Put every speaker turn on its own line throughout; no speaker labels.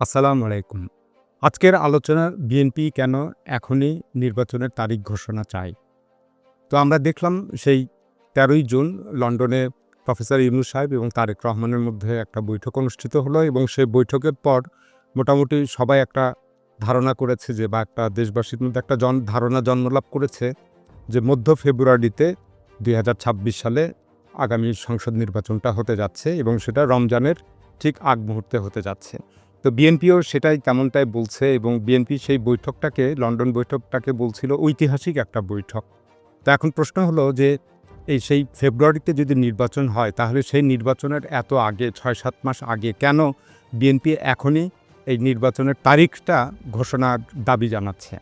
আসসালামু আলাইকুম। আজকের আলোচনা বিএনপি কেন এখনই নির্বাচনের তারিখ ঘোষণা চায়? তো আমরা দেখলাম সেই তেরোই জুন লন্ডনে প্রফেসর ইউনুস সাহেব এবং তারেক রহমানের মধ্যে একটা বৈঠক অনুষ্ঠিত হলো এবং সেই বৈঠকের পর মোটামুটি সবাই একটা ধারণা করেছে যে বা একটা দেশবাসীর মধ্যে একটা জন, ধারণা জন্মলাভ করেছে যে মধ্য ফেব্রুয়ারিতে দুই হাজার ছাব্বিশ সালে আগামী সংসদ নির্বাচনটা হতে যাচ্ছে এবং সেটা রমজানের ঠিক আগ মুহূর্তে হতে যাচ্ছে। তো বিএনপিও সেটাই তেমনটাই বলছে এবং বিএনপি সেই বৈঠকটাকে, লন্ডন বৈঠকটাকে বলছিল ঐতিহাসিক একটা বৈঠক। তো এখন প্রশ্ন হলো যে এই সেই ফেব্রুয়ারিতে যদি নির্বাচন হয়, তাহলে সেই নির্বাচনের এত আগে ছয় সাত মাস আগে কেন বিএনপি এখনই এই নির্বাচনের তারিখটা ঘোষণার দাবি জানাচ্ছে?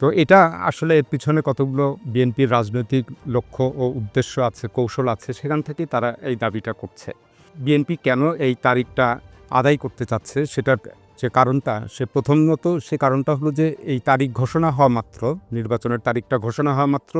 তো এটা আসলে এর পিছনে কতগুলো বিএনপির রাজনৈতিক লক্ষ্য ও উদ্দেশ্য আছে, কৌশল আছে, সেখান থেকেই তারা এই দাবিটা করছে। বিএনপি কেন এই তারিখটা আদায় করতে চাচ্ছে সেটার যে কারণটা, সে প্রথমত সে কারণটা হলো যে এই তারিখ ঘোষণা হওয়া মাত্র, নির্বাচনের তারিখটা ঘোষণা হওয়া মাত্র,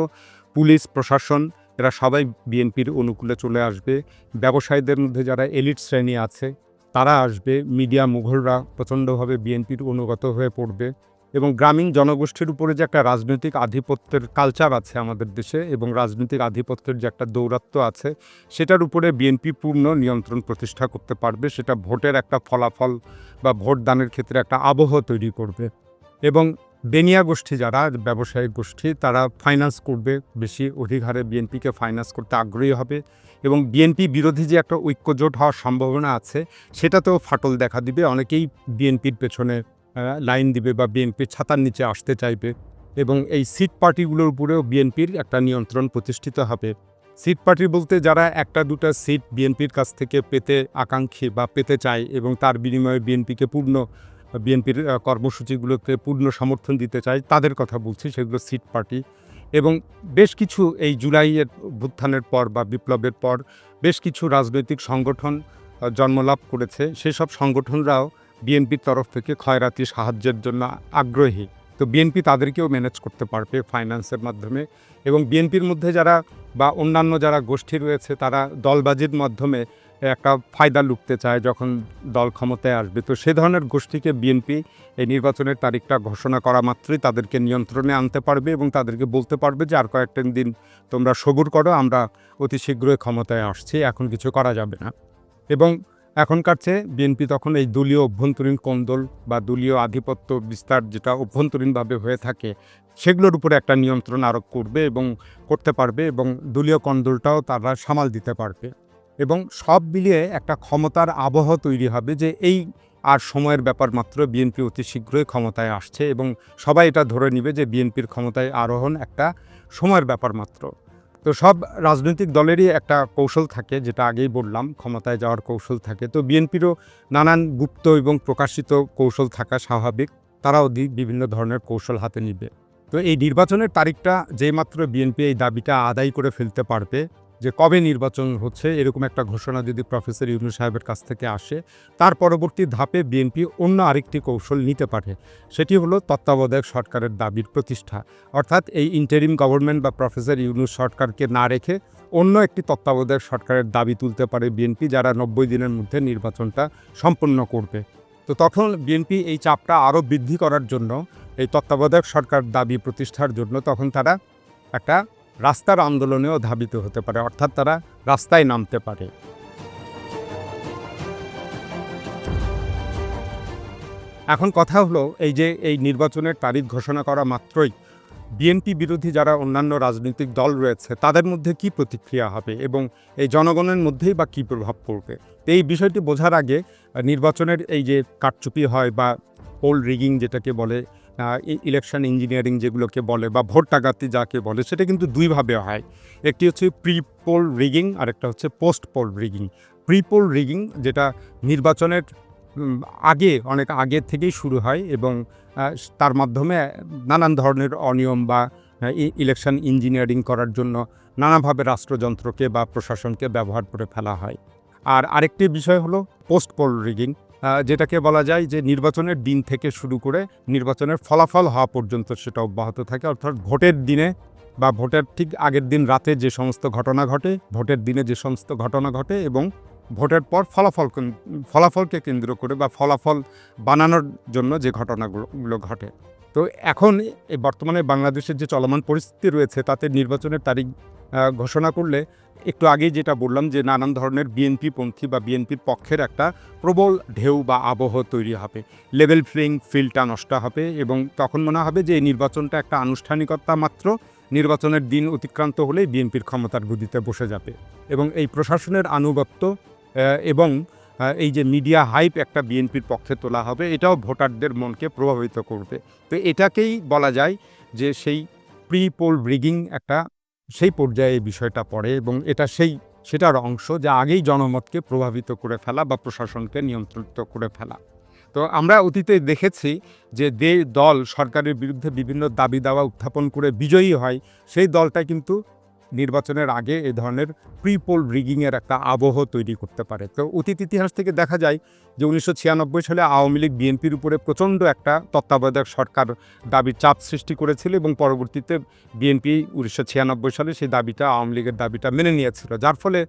পুলিশ, প্রশাসন, এরা সবাই বিএনপির অনুকূলে চলে আসবে। ব্যবসায়ীদের মধ্যে যারা এলিট শ্রেণি আছে, তারা আসবে। মিডিয়া মুঘলরা প্রচণ্ডভাবে বিএনপির অনুগত হয়ে পড়বে। এবং গ্রামীণ জনগোষ্ঠীর উপরে যে একটা রাজনৈতিক আধিপত্যের কালচার আছে আমাদের দেশে এবং রাজনৈতিক আধিপত্যের যে একটা দৌরাত্ম্য আছে, সেটার উপরে বিএনপি পূর্ণ নিয়ন্ত্রণ প্রতিষ্ঠা করতে পারবে। সেটা ভোটের একটা ফলাফল বা ভোট দানের ক্ষেত্রে একটা আবহ তৈরি করবে। এবং বেনিয়া গোষ্ঠী যারা ব্যবসায়িক গোষ্ঠী, তারা ফাইন্যান্স করবে। বেশি অধিক হারে বিএনপিকে ফাইন্যান্স করতে আগ্রহী হবে। এবং বিএনপি বিরোধী যে একটা ঐক্যজোট হওয়ার সম্ভাবনা আছে, সেটাতেও ফাটল দেখা দিবে। অনেকেই বিএনপির পেছনে লাইন দিবে বা বিএনপির ছাতার নিচে আসতে চাইবে এবং এই সিট পার্টিগুলোর উপরেও বিএনপির একটা নিয়ন্ত্রণ প্রতিষ্ঠিত হবে। সিট পার্টি বলতে যারা একটা দুটা সিট বিএনপির কাছ থেকে পেতে আকাঙ্ক্ষী বা পেতে চায় এবং তার বিনিময়ে বিএনপিকে পূর্ণ, বিএনপির কর্মসূচিগুলোকে পূর্ণ সমর্থন দিতে চায়, তাদের কথা বলছি, সেগুলো সিট পার্টি। এবং বেশ কিছু এই জুলাইয়ের অভ্যুত্থানের পর বা বিপ্লবের পর বেশ কিছু রাজনৈতিক সংগঠন জন্মলাভ করেছে। সেসব সংগঠনরাও বিএনপির তরফ থেকে ক্ষয়রাতি সাহায্যের জন্য আগ্রহী। তো বিএনপি তাদেরকেও ম্যানেজ করতে পারবে ফাইন্যান্সের মাধ্যমে এবং বিএনপির মধ্যে যারা বা অন্যান্য যারা গোষ্ঠী রয়েছে, তারা দলবাজির মাধ্যমে একটা ফায়দা লুকতে চায় যখন দল ক্ষমতায় আসবে। তো সে ধরনের গোষ্ঠীকে বিএনপি এই নির্বাচনের তারিখটা ঘোষণা করা মাত্রই তাদেরকে নিয়ন্ত্রণে আনতে পারবে এবং তাদেরকে বলতে পারবে যে, আর কয়েকটা দিন তোমরা সবুর করো, আমরা অতি শীঘ্রই ক্ষমতায় আসছি, এখন কিছু করা যাবে না। এবং এখনকার চেয়ে বিএনপি তখন এই দলীয় অভ্যন্তরীণ কন্দল বা দলীয় আধিপত্য বিস্তার যেটা অভ্যন্তরীণভাবে হয়ে থাকে, সেগুলোর উপরে একটা নিয়ন্ত্রণ আরোপ করবে এবং করতে পারবে এবং দলীয় কন্দলটাও তারা সামাল দিতে পারবে এবং সব মিলিয়ে একটা ক্ষমতার আবহ তৈরি হবে যে এই আর সময়ের ব্যাপার মাত্র বিএনপি অতি শীঘ্রই ক্ষমতায় আসছে এবং সবাই এটা ধরে নিবে যে বিএনপির ক্ষমতায় আরোহণ একটা সময়ের ব্যাপার মাত্র। তো সব রাজনৈতিক দলেরই একটা কৌশল থাকে, যেটা আগেই বললাম, ক্ষমতায় যাওয়ার কৌশল থাকে। তো বিএনপিরও নানান গুপ্ত এবং প্রকাশিত কৌশল থাকা স্বাভাবিক, তারাও বিভিন্ন ধরনের কৌশল হাতে নিবে। তো এই নির্বাচনের তারিখটা যেইমাত্র বিএনপি এই দাবিটা আদায় করে ফেলতে পারবে যে কবে নির্বাচন হচ্ছে, এরকম একটা ঘোষণা যদি প্রফেসর ইউনু সাহেবের কাছ থেকে আসে, তার পরবর্তী ধাপে বিএনপি অন্য আরেকটি কৌশল নিতে পারে। সেটি হলো তত্ত্বাবধায়ক সরকারের দাবির প্রতিষ্ঠা। অর্থাৎ এই ইন্টারিম গভর্নমেন্ট বা প্রফেসর ইউনুস সরকারকে না রেখে অন্য একটি তত্ত্বাবধায়ক সরকারের দাবি তুলতে পারে বিএনপি, যারা নব্বই দিনের মধ্যে নির্বাচনটা সম্পন্ন করবে। তো তখন বিএনপি এই চাপটা আরও বৃদ্ধি করার জন্য, এই তত্ত্বাবধায়ক সরকার দাবি প্রতিষ্ঠার জন্য তখন তারা একটা রাস্তার আন্দোলনেও ধাবিত হতে পারে, অর্থাৎ তারা রাস্তায় নামতে পারে। এখন কথা হলো এই যে এই নির্বাচনের তারিখ ঘোষণা করা মাত্রই বিএনপি বিরোধী যারা অন্যান্য রাজনৈতিক দল রয়েছে, তাদের মধ্যে কি প্রতিক্রিয়া হবে এবং এই জনগণের মধ্যেই বা কী প্রভাব পড়বে? এই বিষয়টি বোঝার আগে নির্বাচনের এই যে কারচুপি হয় বা পোল রিগিং যেটাকে বলে ইলেকশন ইঞ্জিনিয়ারিং যেগুলোকে বলে বা ভোট টাকাতি যাকে বলে, সেটা কিন্তু দুইভাবে হয়। একটি হচ্ছে প্রি পোল রিগিং আর একটা হচ্ছে post poll rigging pre poll rigging যেটা নির্বাচনের আগে, অনেক আগে থেকেই শুরু হয় এবং তার মাধ্যমে নানান ধরনের অনিয়ম বা ইলেকশন ইঞ্জিনিয়ারিং করার জন্য নানাভাবে রাষ্ট্রযন্ত্রকে বা প্রশাসনকে ব্যবহার করে ফেলা হয়। আর আরেকটি বিষয় হলো পোস্ট পোল রিগিং যেটাকে বলা যায় যে নির্বাচনের দিন থেকে শুরু করে নির্বাচনের ফলাফল হওয়া পর্যন্ত সেটা অব্যাহত থাকে। অর্থাৎ ভোটের দিনে বা ভোটের ঠিক আগের দিন রাতে যে সমস্ত ঘটনা ঘটে, ভোটের দিনে যে সমস্ত ঘটনা ঘটে এবং ভোটের পর ফলাফল ফলাফলকে কেন্দ্র করে বা ফলাফল বানানোর জন্য যে ঘটনাগুলো ঘটে। তো এখন বর্তমানে বাংলাদেশের যে চলমান পরিস্থিতি রয়েছে, তাতে নির্বাচনের তারিখ ঘোষণা করলে একটু আগেই যেটা বললাম যে নানান ধরনের বিএনপি পন্থী বা বিএনপির পক্ষের একটা প্রবল ঢেউ বা আবহ তৈরি হবে। লেভেল প্লেইং ফিল্ডটা নষ্ট হবে এবং তখন মনে হবে যে এই নির্বাচনটা একটা আনুষ্ঠানিকতা মাত্র। নির্বাচনের দিন অতিক্রান্ত হলেই বিএনপির ক্ষমতার গদিতে বসে যাবে এবং এই প্রশাসনের আনুগত্য এবং এই যে মিডিয়া হাইপ একটা বিএনপির পক্ষে তোলা হবে, এটাও ভোটারদের মনকে প্রভাবিত করবে। তো এটাকেই বলা যায় যে সেই প্রি পোল ব্রিগিং একটা সেই পর্যায়ে এই বিষয়টা পড়ে এবং এটা সেই, সেটার অংশ যা আগেই জনমতকে প্রভাবিত করে ফেলা বা প্রশাসনকে নিয়ন্ত্রিত করে ফেলা। তো আমরা অতীতে দেখেছি যে যে দল সরকারের বিরুদ্ধে বিভিন্ন দাবি দাওয়া উত্থাপন করে বিজয়ী হয়, সেই দলটা কিন্তু নির্বাচনের আগে এ ধরনের প্রি পোল রিগিংয়ের একটা আবহ তৈরি করতে পারে। তো অতীত ইতিহাস থেকে দেখা যায় যে উনিশশো ছিয়ানব্বই সালে আওয়ামী লীগ বিএনপির উপরে প্রচণ্ড একটা তত্ত্বাবধায়ক সরকার দাবির চাপ সৃষ্টি করেছিল এবং পরবর্তীতে বিএনপি উনিশশো ছিয়ানব্বই সালে সেই দাবিটা, আওয়ামী লীগের দাবিটা মেনে নিয়েছিল। যার ফলে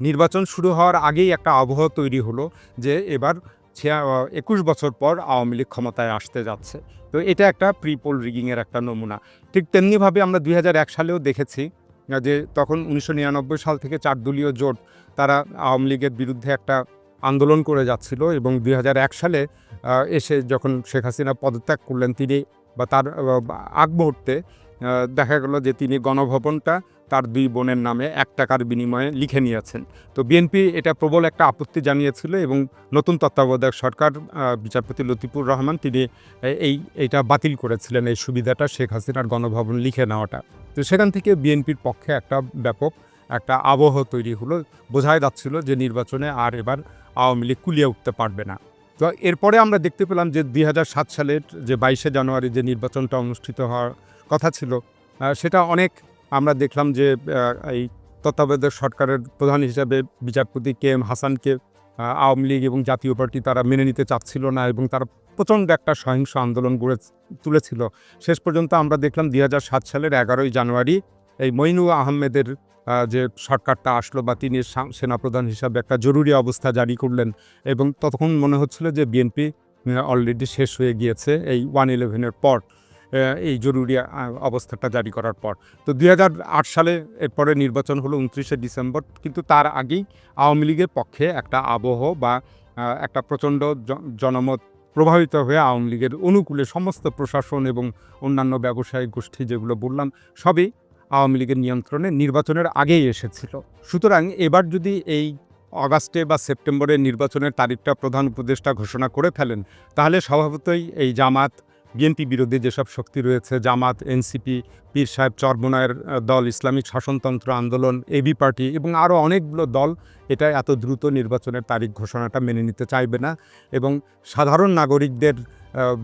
নির্বাচন শুরু হওয়ার আগেই একটা আবহ তৈরি হলো যে এবার ছিয়া একুশ বছর পর আওয়ামী লীগ ক্ষমতায় আসতে যাচ্ছে। তো এটা একটা প্রি পোল রিগিংয়ের একটা নমুনা। ঠিক তেমনিভাবে আমরা দুই হাজার এক সালেও দেখেছি যে তখন উনিশশো নিরানব্বই সাল থেকে চার দলীয় জোট, তারা আওয়ামী লীগের বিরুদ্ধে একটা আন্দোলন করে যাচ্ছিল এবং দুই হাজার এক সালে এসে যখন শেখ হাসিনা পদত্যাগ করলেন তিনি বা তার আগ মুহূর্তে দেখা গেল যে তিনি গণভবনটা তার দুই বোনের নামে এক টাকার বিনিময়ে লিখে নিয়েছেন। তো বিএনপি এটা প্রবল একটা আপত্তি জানিয়েছিল এবং নতুন তত্ত্বাবধায়ক সরকার বিচারপতি লতিফুর রহমান তিনি এই, এইটা বাতিল করেছিলেন, এই সুবিধাটা শেখ হাসিনার গণভবন লিখে নেওয়াটা। তো সেখান থেকে বিএনপির পক্ষে একটা ব্যাপক একটা আবহ তৈরি হলো। বোঝাই যাচ্ছিল যে নির্বাচনে আর এবার আওয়ামী লীগ কুলিয়ে উঠতে পারবে না। তো এরপরে আমরা দেখতে পেলাম যে দুই হাজার সাত সালের যে বাইশে জানুয়ারি যে নির্বাচনটা অনুষ্ঠিত হওয়ার কথা ছিল সেটা অনেক আমরা দেখলাম যে এই তত্ত্বাবধায়ক সরকারের প্রধান হিসাবে বিচারপতি কে এম হাসানকে আওয়ামী লীগ এবং জাতীয় পার্টি তারা মেনে নিতে চাচ্ছিল না এবং তারা প্রচণ্ড একটা সহিংস আন্দোলন গড়ে তুলেছিল। শেষ পর্যন্ত আমরা দেখলাম দুই সাত সালের এগারোই জানুয়ারি এই মইনুল আহমেদের যে সরকারটা আসলো বা তিনি সেনাপ্রধান হিসাবে একটা জরুরি অবস্থা জারি করলেন এবং ততক্ষণ মনে হচ্ছিল যে বিএনপি অলরেডি শেষ হয়ে গিয়েছে এই ওয়ান ইলেভেনের পর এই জরুরি অবস্থাটা জারি করার পর। তো দুই হাজার আট সালে এরপরে নির্বাচন হলো উনত্রিশে ডিসেম্বর, কিন্তু তার আগেই আওয়ামী লীগের পক্ষে একটা আবহ বা একটা প্রচণ্ড জনমত প্রভাবিত হয়ে আওয়ামী লীগের অনুকূলে সমস্ত প্রশাসন এবং অন্যান্য ব্যবসায়িক গোষ্ঠী যেগুলো বললাম, সবই আওয়ামী লীগের নিয়ন্ত্রণে নির্বাচনের আগেই এসেছিল। সুতরাং এবার যদি এই অগাস্টে বা সেপ্টেম্বরে নির্বাচনের তারিখটা প্রধান উপদেষ্টা ঘোষণা করে ফেলেন, তাহলে স্বভাবতই এই জামাত বিএনপি বিরোধী যেসব শক্তি রয়েছে, জামাত, এনসিপি, পীর সাহেব চরমনায়ের দল, ইসলামিক শাসনতন্ত্র আন্দোলন এবি পার্টি এবং আরও অনেকগুলো দল এটা এত দ্রুত নির্বাচনের তারিখ ঘোষণাটা মেনে নিতে চাইবে না এবং সাধারণ নাগরিকদের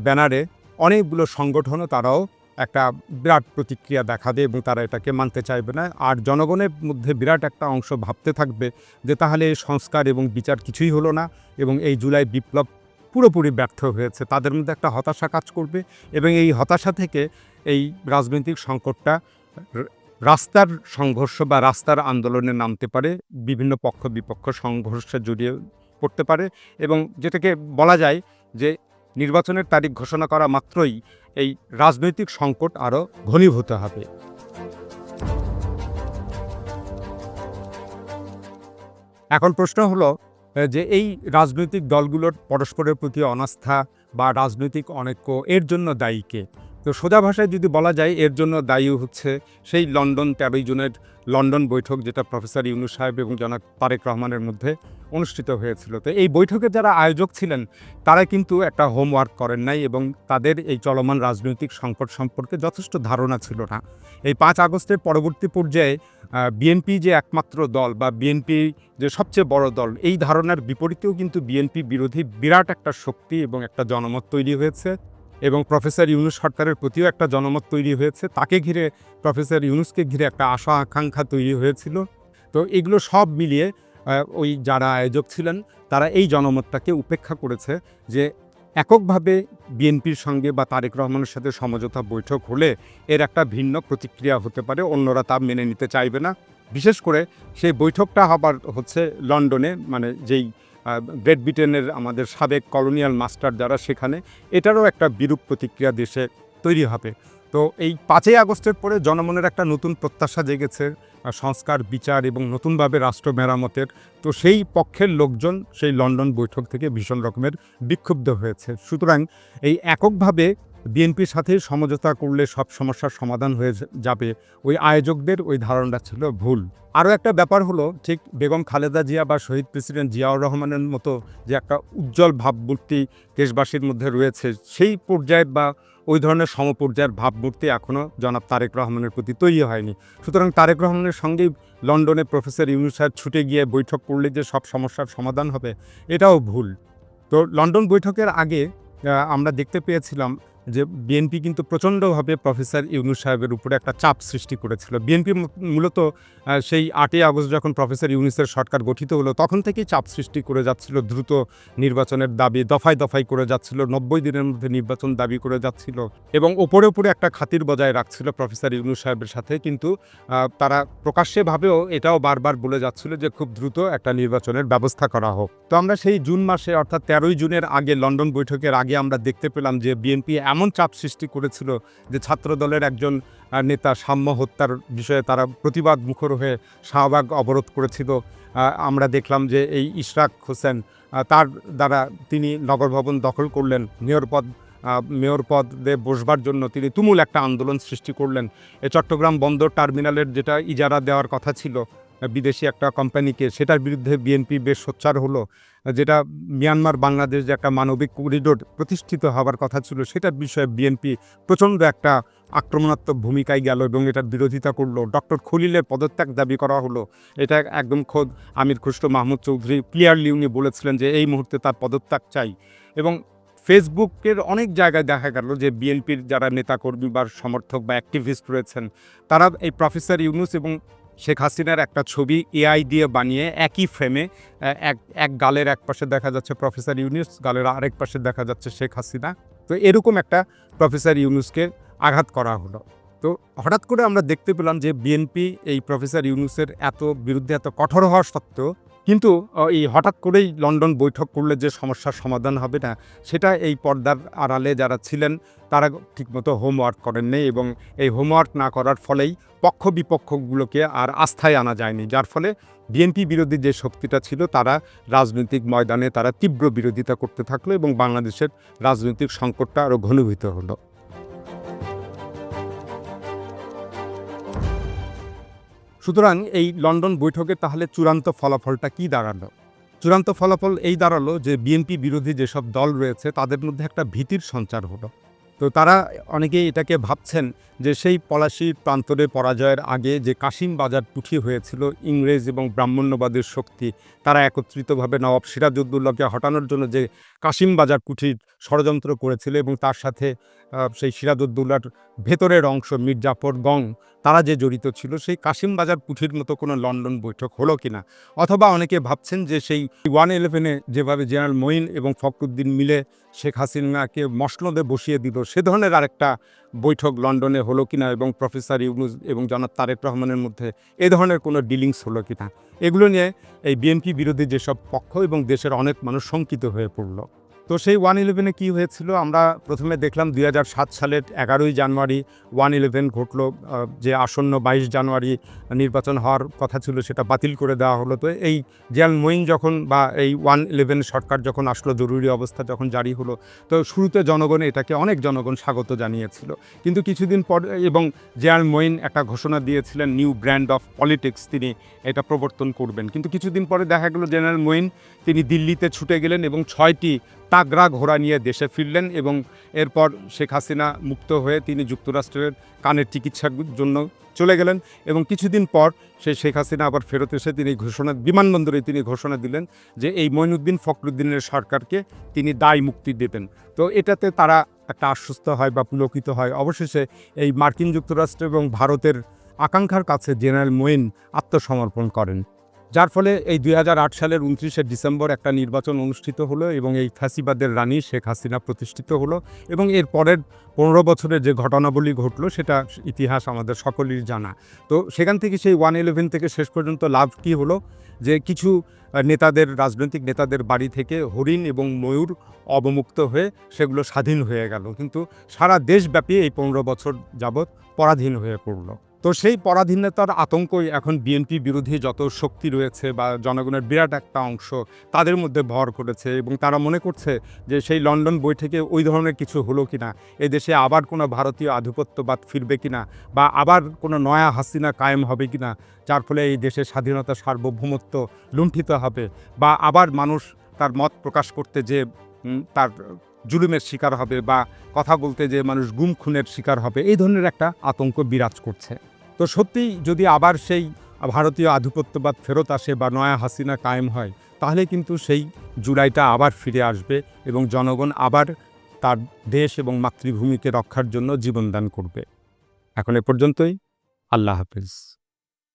ব্যানারে অনেকগুলো সংগঠনও তারাও একটা বিরাট প্রতিক্রিয়া দেখা দেয় এবং তারা এটাকে মানতে চাইবে না। আর জনগণের মধ্যে বিরাট একটা অংশ ভাবতে থাকবে যে তাহলে সংস্কার এবং বিচার কিছুই হলো না এবং এই জুলাই বিপ্লব পুরোপুরি ব্যর্থ হয়েছে। তাদের মধ্যে একটা হতাশা কাজ করবে এবং এই হতাশা থেকে এই রাজনৈতিক সংকটটা রাস্তার সংঘর্ষ বা রাস্তার আন্দোলনে নামতে পারে, বিভিন্ন পক্ষ বিপক্ষ সংঘর্ষে জড়িয়ে পড়তে পারে এবং যেটাকে বলা যায় যে নির্বাচনের তারিখ ঘোষণা করা মাত্রই এই রাজনৈতিক সংকট আরও ঘনীভূত হবে। এখন প্রশ্ন হলো যে এই রাজনৈতিক দলগুলোর পরস্পরের প্রতি অনাস্থা বা রাজনৈতিক অনৈক্য, এর জন্য দায়ীকে তো সোজা ভাষায় যদি বলা যায়, এর জন্য দায়ী হচ্ছে সেই লন্ডন তেরোই জুনের লন্ডন বৈঠক যেটা প্রফেসর ইউনু সাহেব এবং জনাক তারেক রহমানের মধ্যে অনুষ্ঠিত হয়েছিল। তো এই বৈঠকে যারা আয়োজক ছিলেন, তারা কিন্তু একটা হোমওয়ার্ক করেন নাই এবং তাদের এই চলমান রাজনৈতিক সংকট সম্পর্কে যথেষ্ট ধারণা ছিল না। এই পাঁচ আগস্টের পরবর্তী পর্যায়ে বিএনপি যে একমাত্র দল বা বিএনপি যে সবচেয়ে বড় দল, এই ধারণার বিপরীতেও কিন্তু বিএনপি বিরোধী বিরাট একটা শক্তি এবং একটা জনমত তৈরি হয়েছে। এবং প্রফেসর ইউনুস সরকারের প্রতিও একটা জনমত তৈরি হয়েছে। তাকে ঘিরে প্রফেসর ইউনুসকে ঘিরে একটা আশা, আকাঙ্ক্ষা তৈরি হয়েছিল। তো এগুলো সব মিলিয়ে ওই যারা আয়োজক ছিলেন, তারা এই জনমতটাকে উপেক্ষা করেছে যে এককভাবে বিএনপির সঙ্গে বা তারেক রহমানের সাথে সমঝোতা বৈঠক হলে এর একটা ভিন্ন প্রতিক্রিয়া হতে পারে, অন্যরা তা মেনে নিতে চাইবে না। বিশেষ করে সেই বৈঠকটা হবার হচ্ছে লন্ডনে মানে যেই গ্রেট ব্রিটেনের আমাদের সাবেক কলোনিয়াল মাস্টার যারা সেখানে, এটারও একটা বিরূপ প্রতিক্রিয়া দেশে তৈরি হবে। তো এই পাঁচই আগস্টের পরে জনমনের একটা নতুন প্রত্যাশা জেগেছে সংস্কার, বিচার এবং নতুনভাবে রাষ্ট্র মেরামতের। তো সেই পক্ষের লোকজন সেই লন্ডন বৈঠক থেকে ভীষণ রকমের বিক্ষুব্ধ হয়েছে। সুতরাং এই এককভাবে বিএনপির সাথে সমঝোতা করলে সব সমস্যার সমাধান হয়ে যাবে, ওই আয়োজকদের ওই ধারণাটা ছিল ভুল। আরও একটা ব্যাপার হলো, ঠিক বেগম খালেদা জিয়া বা শহীদ প্রেসিডেন্ট জিয়াউর রহমানের মতো যে একটা উজ্জ্বল ভাবমূর্তি দেশবাসীর মধ্যে রয়েছে, সেই পর্যায়ের বা ওই ধরনের সমপর্যায়ের ভাবমূর্তি এখনও জনাব তারেক রহমানের প্রতি তৈরি হয়নি। সুতরাং তারেক রহমানের সঙ্গেই লন্ডনে প্রফেসর ইউনুস ছুটে গিয়ে বৈঠক করলে যে সব সমস্যার সমাধান হবে, এটাও ভুল। তো লন্ডন বৈঠকের আগে আমরা দেখতে পেয়েছিলাম যে বিএনপি কিন্তু প্রচণ্ডভাবে প্রফেসর ইউনুস সাহেবের উপরে একটা চাপ সৃষ্টি করেছিল। বিএনপি মূলত সেই আটই আগস্ট যখন প্রফেসর ইউনুসের সরকার গঠিত হলো, তখন থেকেই চাপ সৃষ্টি করে যাচ্ছিল, দ্রুত নির্বাচনের দাবি দফায় দফায় করে যাচ্ছিল, নব্বই দিনের মধ্যে নির্বাচন দাবি করে যাচ্ছিল এবং ওপরে ওপরে একটা খাতির বজায় রাখছিল প্রফেসর ইউনুস সাহেবের সাথে। কিন্তু তারা প্রকাশ্যে ভাবেও এটাও বারবার বলে যাচ্ছিল যে খুব দ্রুত একটা নির্বাচনের ব্যবস্থা করা হোক। তো আমরা সেই জুন মাসে, অর্থাৎ তেরোই জুনের আগে লন্ডন বৈঠকের আগে আমরা দেখতে পেলাম যে বিএনপি এমন চাপ সৃষ্টি করেছিল যে ছাত্র দলের একজন নেতা সাম্য হত্যার বিষয়ে তারা প্রতিবাদ মুখর হয়ে শাহবাগ অবরোধ করেছিল। আমরা দেখলাম যে এই ইশরাক হোসেন তার দ্বারা তিনি নগর ভবন দখল করলেন। মেয়র পদ মেয়র পদে বসবার জন্য তিনি তুমুল একটা আন্দোলন সৃষ্টি করলেন। এ চট্টগ্রাম বন্দর টার্মিনালের যেটা ইজারা দেওয়ার কথা ছিল বিদেশি একটা কোম্পানিকে, সেটার বিরুদ্ধে বিএনপি বেশ সোচ্চার হলো, যেটা মিয়ানমার বাংলাদেশ যে একটা মানবিক করিডোর প্রতিষ্ঠিত হওয়ার কথা ছিল, সেটার বিষয়ে বিএনপি প্রচণ্ড একটা আক্রমণাত্মক ভূমিকায় গেল এবং এটার বিরোধিতা করল। ডক্টর খলিলের পদত্যাগ দাবি করা হলো, এটা একদম খোদ আমির খুসরো মাহমুদ চৌধুরী ক্লিয়ারলি উনি বলেছিলেন যে এই মুহূর্তে তার পদত্যাগ চাই। এবং ফেসবুকের অনেক জায়গায় দেখা গেল যে বিএনপির যারা নেতাকর্মী বা সমর্থক বা অ্যাক্টিভিস্ট রয়েছেন, তারা এই প্রফেসর ইউনুস এবং শেখ হাসিনার একটা ছবি এআই দিয়ে বানিয়ে একই ফ্রেমে এক এক গালের এক পাশে দেখা যাচ্ছে প্রফেসর ইউনুস গালের আরেক পাশে দেখা যাচ্ছে শেখ হাসিনা। তো এরকম একটা প্রফেসর ইউনুসকে আঘাত করা হলো। তো হঠাৎ করে আমরা দেখতে পেলাম যে বিএনপি এই প্রফেসর ইউনুসের এত বিরুদ্ধে এত কঠোর হওয়া সত্ত্বেও কিন্তু এই হঠাৎ করেই লন্ডন বৈঠক করলে যে সমস্যার সমাধান হবে না, সেটা এই পর্দার আড়ালে যারা ছিলেন, তারা ঠিকমতো হোমওয়ার্ক করেননি এবং এই হোমওয়ার্ক না করার ফলেই পক্ষ বিপক্ষগুলোকে আর আস্থায় আনা যায়নি। যার ফলে বিএনপি বিরোধী যে শক্তিটা ছিল, তারা রাজনৈতিক ময়দানে তারা তীব্র বিরোধিতা করতে থাকল এবং বাংলাদেশের রাজনৈতিক সংকটটা আরও ঘনীভূত হলো। সুতরাং এই লন্ডন বৈঠকে তাহলে চূড়ান্ত ফলাফলটা কি দাঁড়াল? চূড়ান্ত ফলাফল এই দাঁড়াল যে বিএনপি বিরোধী যেসব দল রয়েছে তাদের মধ্যে একটা ভীতির সঞ্চার হলো। তো তারা অনেকেই এটাকে ভাবছেন যে সেই পলাশির প্রান্তরে পরাজয়ের আগে যে কাশিম বাজার পুঠি হয়েছিল ইংরেজ এবং ব্রাহ্মণ্যবাদের শক্তি, তারা একত্রিতভাবে নবাব সিরাজউদ্দৌলাকে হটানোর জন্য যে কাশিম বাজার কুঠির ষড়যন্ত্র করেছিল এবং তার সাথে সেই সিরাজউদ্দৌলার ভেতরের অংশ মির্জাফর গং, তারা যে জড়িত ছিল, সেই কাশিম বাজার পুঠির মতো কোনো লন্ডন বৈঠক হলো কিনা অথবা অনেকে ভাবছেন যে সেই ওয়ান ইলেভেনে যেভাবে জেনারেল মঈন এবং ফখরুদ্দিন মিলে শেখ হাসিনাকে মসনদে বসিয়ে দিল, সে ধরনের আরেকটা বৈঠক লন্ডনে হলো কিনা এবং প্রফেসর ইউনুস এবং জনাব তারেক রহমানের মধ্যে এ ধরনের কোনো ডিলিংস হলো কিনা এগুলো নিয়ে এই বিএনপি বিরোধী যেসব পক্ষ এবং দেশের অনেক মানুষ শঙ্কিত হয়ে পড়ল। তো সেই ওয়ান ইলেভেনে কী হয়েছিল? আমরা প্রথমে দেখলাম দু হাজার সাত সালের এগারোই জানুয়ারি ওয়ান ইলেভেন ঘটলো যে আসন্ন বাইশ জানুয়ারি নির্বাচন হওয়ার কথা ছিল সেটা বাতিল করে দেওয়া হলো। তো এই জিয়াল মঈন যখন বা এই ওয়ান ইলেভেন সরকার যখন আসলো, জরুরি অবস্থা যখন জারি হলো, তো শুরুতে জনগণ এটাকে অনেক জনগণ স্বাগত জানিয়েছিল। কিন্তু কিছুদিন পর এবং জিয়াল মঈন একটা ঘোষণা দিয়েছিলেন নিউ ব্র্যান্ড অফ পলিটিক্স তিনি এটা প্রবর্তন করবেন। কিন্তু কিছুদিন পরে দেখা গেল জেনারেল মঈন তিনি দিল্লিতে ছুটে গেলেন এবং ছয়টি তাগরা ঘোড়া নিয়ে দেশে ফিরলেন এবং এরপর শেখ হাসিনা মুক্ত হয়ে তিনি যুক্তরাষ্ট্রের কানের চিকিৎসার জন্য চলে গেলেন এবং কিছুদিন পর সেই শেখ হাসিনা আবার ফেরত এসে তিনি ঘোষণা বিমানবন্দরে তিনি ঘোষণা দিলেন যে এই মঈনুদ্দিন ফখরুদ্দিনের সরকারকে তিনি দায় মুক্তি দেবেন। তো এটাতে তারা একটা আশ্বস্ত হয় বা পুলকিত হয়। অবশেষে এই মার্কিন যুক্তরাষ্ট্র এবং ভারতের আকাঙ্ক্ষার কাছে জেনারেল মঈন আত্মসমর্পণ করেন। যার ফলে এই দুই হাজার আট সালের উনত্রিশে ডিসেম্বর একটা নির্বাচন অনুষ্ঠিত হলো এবং এই ফ্যাসিবাদের রানী শেখ হাসিনা প্রতিষ্ঠিত হলো এবং এর পরের পনেরো বছরের যে ঘটনাবলী ঘটলো সেটা ইতিহাস আমাদের সকলেরই জানা। তো সেখান থেকে সেই ওয়ান ইলেভেন থেকে শেষ পর্যন্ত লাভ কী হলো? যে কিছু নেতাদের, রাজনৈতিক নেতাদের বাড়ি থেকে হরিণ এবং ময়ূর অবমুক্ত হয়ে সেগুলো স্বাধীন হয়ে গেল। কিন্তু সারা দেশব্যাপী এই পনেরো বছর যাবৎ পরাধীন হয়ে পড়ল। তো সেই পরাধীনতার আতঙ্কই এখন বিএনপি বিরোধী যত শক্তি রয়েছে বা জনগণের বিরাট একটা অংশ, তাদের মধ্যে ভর করেছে এবং তারা মনে করছে যে সেই লন্ডন বৈঠকে ওই ধরনের কিছু হলো কিনা এই দেশে আবার কোনো ভারতীয় আধিপত্যবাদ ফিরবে কিনা বা আবার কোনো নয়া হাসিনা কায়েম হবে কিনা, যার ফলে এই দেশের স্বাধীনতা সার্বভৌমত্ব লুণ্ঠিত হবে বা আবার মানুষ তার মত প্রকাশ করতে যে তার জুলুমের শিকার হবে বা কথা বলতে যে মানুষ গুম খুনের শিকার হবে, এই ধরনের একটা আতঙ্ক বিরাজ করছে। তো সত্যি যদি আবার সেই ভারতীয় আধিপত্যবাদ ফেরত আসে বা নয়া হাসিনা কায়েম হয়, তাহলে কিন্তু সেই জুলাইটা আবার ফিরে আসবে এবং জনগণ আবার তার দেশ এবং মাতৃভূমিকে রক্ষার জন্য জীবনদান করবে। এখন এ পর্যন্তই। আল্লাহ হাফিজ।